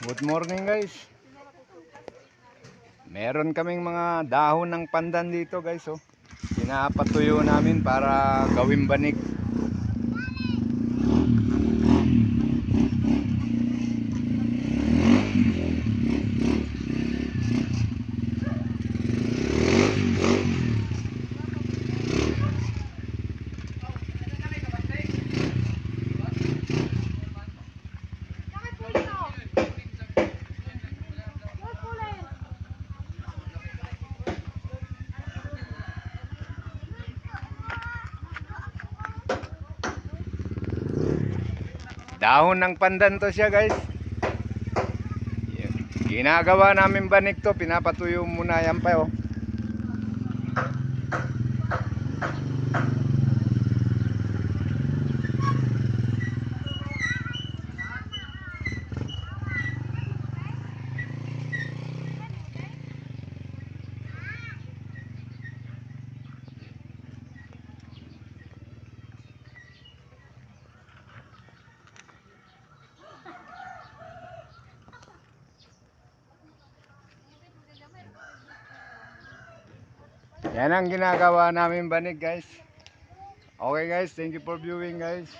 Good morning guys. Meron kaming mga dahon ng pandan dito guys oh. Pinapatuyo namin para gawing banig. Dahon ng pandan to siya guys. Ginagawa namin banig to, pinapatuyo muna yan pa oh. Yan ang ginagawa namin banig guys. Okay guys, thank you for viewing guys.